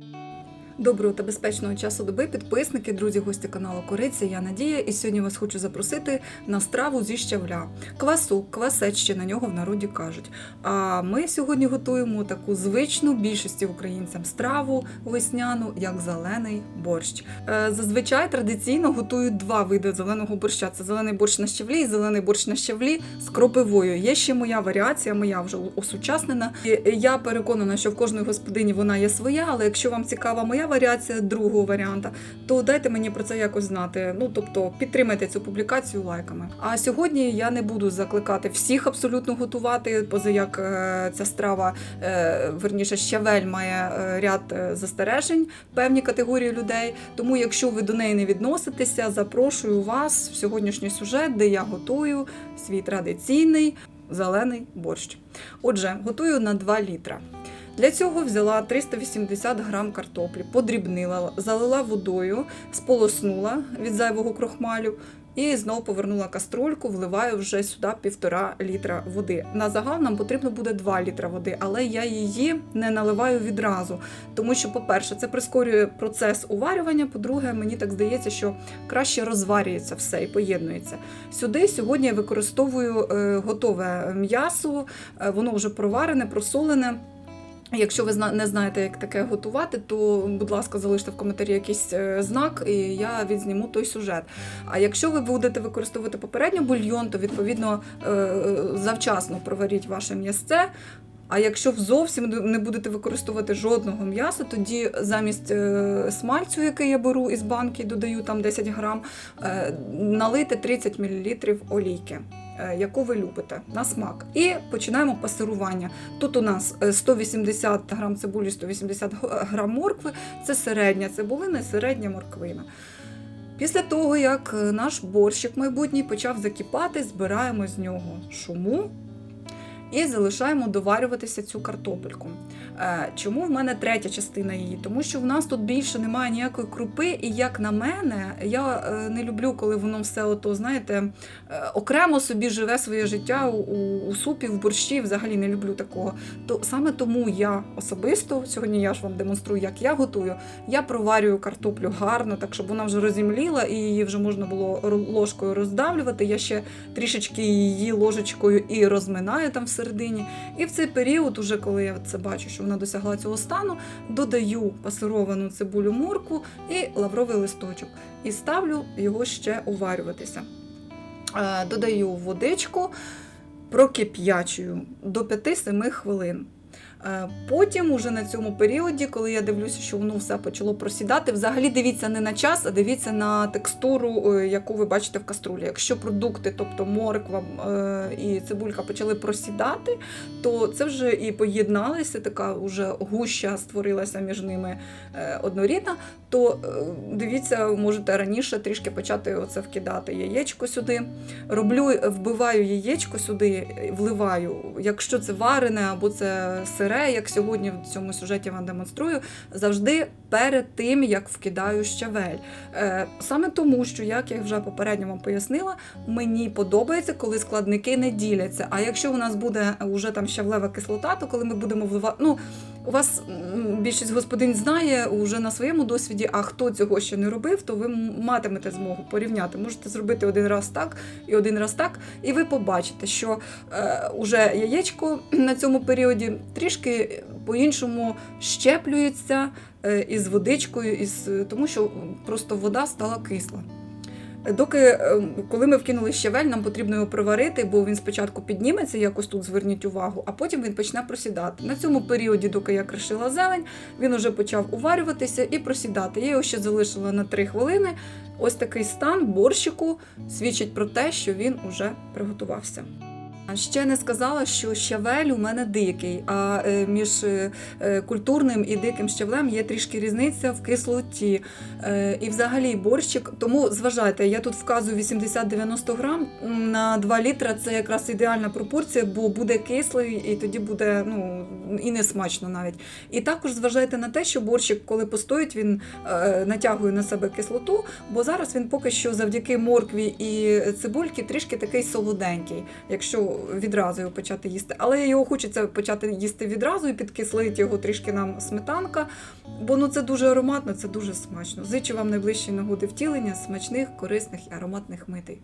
Thank you. Доброго та безпечного часу доби, підписники, друзі, гості каналу Кориця. Я Надія, і сьогодні вас хочу запросити на страву зі щавля. Квасок, квасець ще на нього в народі кажуть. А ми сьогодні готуємо таку звичну більшості українцям страву весняну, як зелений борщ. Е, Зазвичай традиційно готують два види зеленого борща: це зелений борщ на щавлі і зелений борщ на щавлі з кропивою. Є ще моя варіація, моя вже осучаснена. Я переконана, що в кожної господині вона є своя, але якщо вам цікава моя варіація другого варіанта, то дайте мені про це якось знати. Ну тобто підтримайте цю публікацію лайками. А сьогодні я не буду закликати всіх абсолютно готувати, поза як е, ця страва, е, верніше, щавель має е, ряд застережень певні категорії людей. Тому, якщо ви до неї не відноситеся, запрошую вас в сьогоднішній сюжет, де я готую свій традиційний зелений борщ. Отже, готую на 2 літра. Для цього взяла 380 грам картоплі, подрібнила, залила водою, сполоснула від зайвого крохмалю і знову повернула каструльку, вливаю вже сюди півтора літра води. На загал нам потрібно буде 2 літра води, але я її не наливаю відразу, тому що, по-перше, це прискорює процес уварювання. По-друге, мені так здається, що краще розварюється все і поєднується. Сюди сьогодні я використовую е, готове м'ясо, е, воно вже проварене, просолене. Якщо ви не знаєте, як таке готувати, то, будь ласка, залиште в коментарі якийсь е, знак, і я відзніму той сюжет. А якщо ви будете використовувати попередньо бульйон, то відповідно е, е, завчасно проваріть ваше м'ясце. А якщо зовсім не будете використовувати жодного м'яса, тоді замість смальцю, який я беру із банки, додаю там 10 грам, налийте 30 мл олійки. Е, Яку ви любите на смак, і починаємо пасирування. Тут у нас е, 180 грам цибулі, 180 грам моркви. Це середня цибулина і середня морквина. Після того, як е, наш борщик майбутній почав закипати, збираємо з нього шуму і залишаємо доварюватися цю картопельку. Е, Чому в мене третя частина її? Тому що в нас тут більше немає ніякої крупи, і як на мене, я е, не люблю, коли воно все ото, знаєте, е, окремо собі живе своє життя у, у, супі, в борщі. Взагалі не люблю такого. То саме тому я особисто сьогодні я ж вам демонструю, як я готую. Я проварюю картоплю гарно, так щоб вона вже розімліла і її вже можна було ложкою роздавлювати. Я ще трішечки її ложечкою і розминаю там всередині. І в цей період, уже коли я це бачу, що вона досягла цього стану, додаю пасировану цибулю мурку і лавровий листочок. І ставлю його ще уварюватися. Е, Додаю водичку, прокип'ячую до 5-7 хвилин. Е, Потім, уже на цьому періоді, коли я дивлюся, що воно все почало просідати, взагалі дивіться не на час, а дивіться на текстуру, е, яку ви бачите в каструлі. Якщо продукти, тобто морква е, і цибулька, почали просідати, то це вже і поєдналися, така вже гуща створилася між ними однорідна. То дивіться, можете раніше трішки почати оце вкидати яєчко сюди. Роблю, вбиваю яєчко сюди, вливаю. Якщо це варене або це сире, як сьогодні в цьому сюжеті вам демонструю, завжди перед тим, як вкидаю щавель. Е, Саме тому, що, як я вже попередньо вам пояснила, мені подобається, коли складники не діляться. А якщо у нас буде вже там щавлева кислота, то коли ми будемо вливати. Ну, у вас більшість господин знає уже на своєму досвіді, а хто цього ще не робив, то ви матимете змогу порівняти. Можете зробити один раз так і один раз так, і ви побачите, що е, уже яєчко на цьому періоді трішки по-іншому щеплюється е, із водичкою, із, тому що просто вода стала кисла. Доки, е, коли ми вкинули щавель, нам потрібно його приварити, бо він спочатку підніметься, якось тут зверніть увагу, а потім він почне просідати. На цьому періоді, доки я кришила зелень, він уже почав уварюватися і просідати. Я його ще залишила на 3 хвилини. Ось такий стан борщику свідчить про те, що він уже приготувався. Ще не сказала, що щавель у мене дикий, а е, між е, е, культурним і диким щавлем є трішки різниця в кислоті. І взагалі борщик, тому зважайте, я тут вказую 80-90 грам на 2 літра. Це якраз ідеальна пропорція, бо буде кислий і тоді буде ну, і не смачно навіть. І також зважайте на те, що борщик, коли постоїть, він е, натягує на себе кислоту, бо зараз він поки що завдяки моркві і цибульки трішки такий солоденький, якщо відразу його почати їсти. Але його хочеться почати їсти відразу і підкислить його трішки нам сметанка, бо ну це дуже ароматно, це дуже смачно. Зичу вам найближчої нагоди втілення смачних, корисних і ароматних митей.